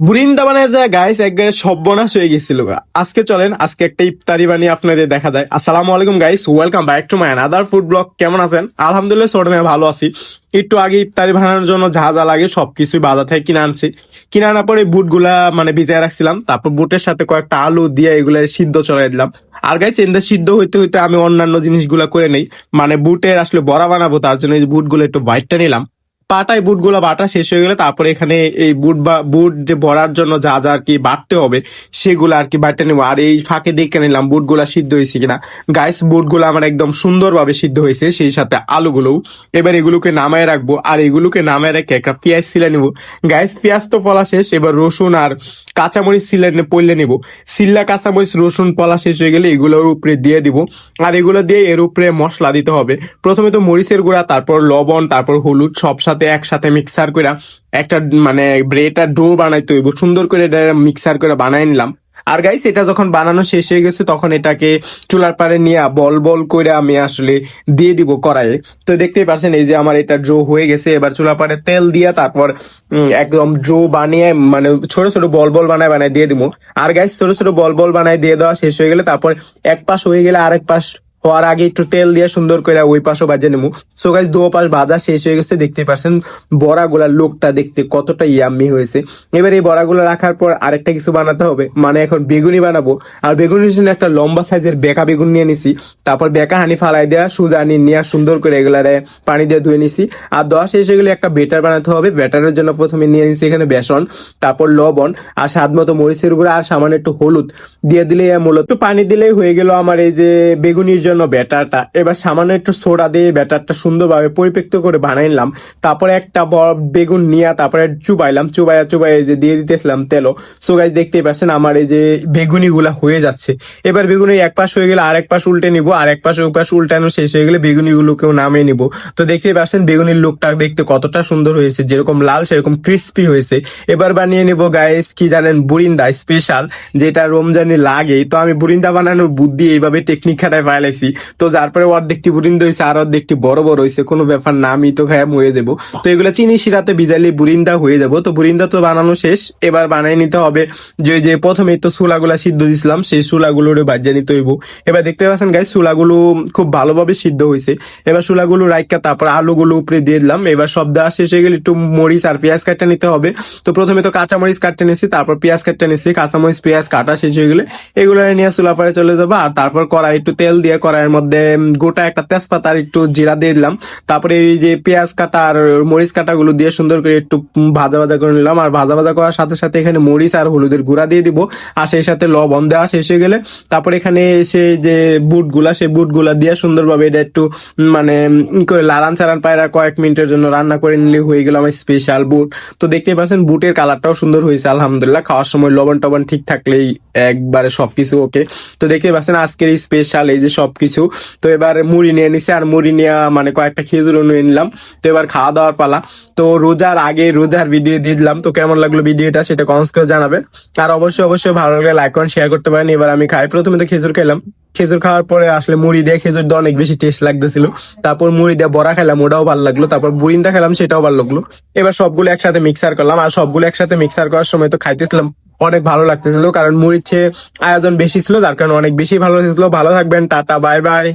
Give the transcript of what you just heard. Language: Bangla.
বৃন্দাবনের যা গাইস একবারে সর্বনাশ হয়ে গেছিল। আজকে চলেন, আজকে একটা ইফতারি বানিয়ে আপনাদের দেখা দেয় আসসালামু আলাইকুম guys welcome back to my other food blog কেমন আছেন? আলহামদুলিল্লাহ মেয়ে ভালো আছি। একটু আগে ইফতারি বানানোর জন্য যা যা লাগে সবকিছুই বাজার থেকে কিনে আনছি। কিনে আনার পরে বুটগুলা মানে ভিজায় রাখছিলাম, তারপর বুটের সাথে কয়েকটা আলু দিয়ে এগুলা সিদ্ধ চড়াই দিলাম। আর গাইস এন্দা সিদ্ধ হইতে হইতে আমি অন্যান্য জিনিসগুলা করে নেই। মানে বুটের আসলে বড়া বানাবো, তার জন্য এই বুটগুলো একটু বাইটটা নিলাম। পাটায় বুটগুলো বাটা শেষ হয়ে গেলে তারপরে এখানে এই বুট বা, বুট যে ভরার জন্য যা যা আর কি বাটতে হবে, সেগুলো আর কি বাটতে নেব। আর এই ফাঁকে দেখে নিলাম বুটগুলা সিদ্ধ হয়েছে কিনা। গাইস বুট বুটগুলো আমার একদম সুন্দরভাবে সিদ্ধ হয়েছে, সেই সাথে আলুগুলোও। এবার এগুলোকে নামায় রাখব, আর এগুলোকে নামায় রেখে একটা পেঁয়াজ সিলে নিবো। গাইস পেঁয়াজ তো পলা শেষ, এবার রসুন আর কাঁচামরিচ সিলে পড়লে নিব। সিল্লা কাঁচামরিচ, রসুন পলা শেষ হয়ে গেলে এগুলোর উপরে দিয়ে দিব। আর এগুলো দিয়ে এর উপরে মশলা দিতে হবে। প্রথমে তো মরিচের গুঁড়া, তারপর লবণ, তারপর হলুদ সব সাথে একসাথে মিক্সার করে একটা মানে ব্রেডার ডো বানাইতে হইব সুন্দর করে এটা মিক্সার করে বানাই নিলাম। আর গাইস এটা যখন বানানো শেষ হয়ে গেছে, তখন এটাকে চুলার পারে নিয়ে বল বল করে আমি আসলে দিয়ে দিব কড়াইয়ে। তো দেখতেই পারছেন, এই যে আমার এটা ড্রো হয়ে গেছে। এবার চুলার পারে তেল দিয়ে তারপর একদম ড্রো বানিয়ে মানে ছোট ছোট বল বল বানায় বানায় দিয়ে দিব। আর গাইস ছোট ছোট বল বল বানায় দিয়ে দেওয়া শেষ হয়ে গেলে তারপর এক পাশ হয়ে গেলে আরেক পাশ হওয়ার আগে একটু তেল দিয়ে সুন্দর করে ওই পাশও বাজে নেব। সো গাইস দু পাশ ভাজা শেষ হয়ে গেছে, দেখতে পাচ্ছেন বড়াগুলার লোকটা দেখতে কতটা ইয়াম্মি হয়েছে। এবার এই বড়াগুলো রাখার পর আরেকটা কিছু বানাতে হবে মানে এখন বেগুনি বানাবো। আর বেগুনির জন্য একটা লম্বা সাইজের বেকা বেগুন নিয়ে নিছি। তারপর বেকা হানি ফালাই দেওয়া সুজা আনি নিয়ে, সুন্দর করে এগুলারে পানি দিয়ে ধুয়ে নিছি। আর দশ শেষ হয়ে গেলে একটা বেটার বানাতে হবে, বেটারের জন্য প্রথমে নিয়ে নিছি এখানে বেসন, তারপর লবণ, আর স্বাদ মতো মরিচের গুঁড়া, আর সামান্য একটু হলুদ। দিয়ে দিলে মূলত পানি দিলেই হয়ে গেল আমার এই যে বেগুনির জন্য ব্যাটারটা। এবার সামান্য একটু সোডা দিয়ে ব্যাটারটা সুন্দরভাবে পরিপেক্ত করে বানাই নিলাম। তারপরে একটা বেগুন নিয়ে তারপরে চুবাইলাম। চুবাইয়া চুবাইয়া যে দিয়ে দিতেছিলাম তেলও। সো গাইজ দেখতেই পাচ্ছেন আমার এই যে বেগুনি গুলা হয়ে যাচ্ছে। এবার বেগুনের এক পাশ হয়ে গেলে আরেক পাশ উল্টে নিব। আর এক পাশ ওই পাশ উল্টানো শেষ হয়ে গেলে বেগুনি গুলোকেও নামিয়ে নিব। তো দেখতেই পাচ্ছেন বেগুনির লুকটা দেখতে কতটা সুন্দর হয়েছে। যেরকম লাল, সেরকম ক্রিস্পি হয়েছে। এবার বানিয়ে নিব গাইস কি জানেন? বুরিন্দা স্পেশাল যেটা রমজানে লাগে তো আমি বুরিন্দা বানানোর বুদ্ধি এইভাবে টেকনিক খাটায় পাইলাইছি তো যার পরে অর্ধেকটি বুরিন্দা হয়েছে আর অর্ধেকটি বড় বড় হয়েছে কোনো ব্যাপার না, আমি তো খায়াম হয়ে যাব। তো এগুলো চিনি শিরাতে বিজালি বুরিন্দা হয়ে যাব। তো বুরিন্দা তো বানানো শেষ, এবার বানিয়ে নিতে হবে যে যে প্রথমে তো চুলাগুলা সিদ্ধ দিছিলাম, সেই চুলাগুলোরে বাজিয়ে নিতে হইব। এবার দেখতে পাচ্ছেন গাইস চুলাগুলো খুব ভালোভাবে সিদ্ধ হয়েছে এবার চুলাগুলো রাইকা তারপর আলুগুলো উপরে দিয়ে দিলাম। এবার সব দেওয়া শেষ হয়ে গেলে একটু মরিচ আর পেঁয়াজ কাটটা নিতে হবে। তো প্রথমে তো কাঁচা মরিচ কাটতে নিয়েছি তারপর পেঁয়াজ কাটতে নিছি কাঁচা মরিচ পেঁয়াজ কাটা শেষ হয়ে গেলে এগুলো নিয়ে চুলা পারে চলে যাব। আর তারপর কড়াই একটু তেল দিয়ে কড়াইয়ের মধ্যে গোটা একটা তেজপাতা আর একটু জিরা দিয়ে দিলাম। তারপরে এই যে পেঁয়াজ কাটা আর মরিচ কাটা গুলো দিয়ে সুন্দর করে একটু ভাজা ভাজা করে নিলাম। আর ভাজা ভাজা করার সাথে সাথে এখানে মরিচ আর হলুদের গুঁড়া দিয়ে দিব। আর সেই সাথে লবণ দেওয়া শেষ হয়ে গেলে, তারপর এখানে এসে যে বুটগুলা সেই বুটগুলা দিয়ে সুন্দরভাবে এটা একটু মানে করে লারান চারান পায়রা কয়েক মিনিটের জন্য রান্না করে নিলে হয়ে গেল আমার স্পেশাল বুট। তো দেখতেই পাচ্ছেন, বুটের কালারটাও সুন্দর হয়েছে, আলহামদুলিল্লাহ। খাওয়ার সময় লবণ টবণ ঠিক থাকলেই একবারে সবকিছু ওকে। তো দেখতে পাচ্ছেন আজকের স্পেশাল এই যে সবকিছু। তো এবার মুড়ি নিয়ে নিছে আর মুড়ি নিয়ে মানে কয়েকটা খেজুরও নিয়ে নিলাম। তো এবার খাওয়া দাওয়ার পালা। তো রোজার আগে রোজার ভিডিও দিয়ে দিলাম। তো কেমন লাগল ভিডিওটা সেটা কমেন্টস করে জানাবেন। আর অবশ্যই অবশ্যই ভালো লাগলে লাইক করেন শেয়ার করতে পারেন। এবার আমি খাই। প্রথমে তো খেজুর খেলাম। খেজুর খাওয়ার পরে আসলে মুড়ি দিয়ে খেজুর দিয়ে অনেক বেশি টেস্ট লাগতেছিল। তারপর মুড়ি দিয়ে বড়া খেলাম, ওটাও ভালো লাগল। তারপর বুরিন্দা খেলাম, সেটাও ভালো লাগল। এবার সবগুলো একসাথে মিক্সার করলাম। আর সবগুলো একসাথে মিক্সার করার সময় তো খাইতেছিলাম অনেক ভালো লাগতেছিল, কারণ মুড়ির চেয়ে আয়োজন বেশি ছিল, যার কারণে অনেক বেশি ভালো লাগতেছিল। ভালো থাকবেন, টাটা, বাই বাই।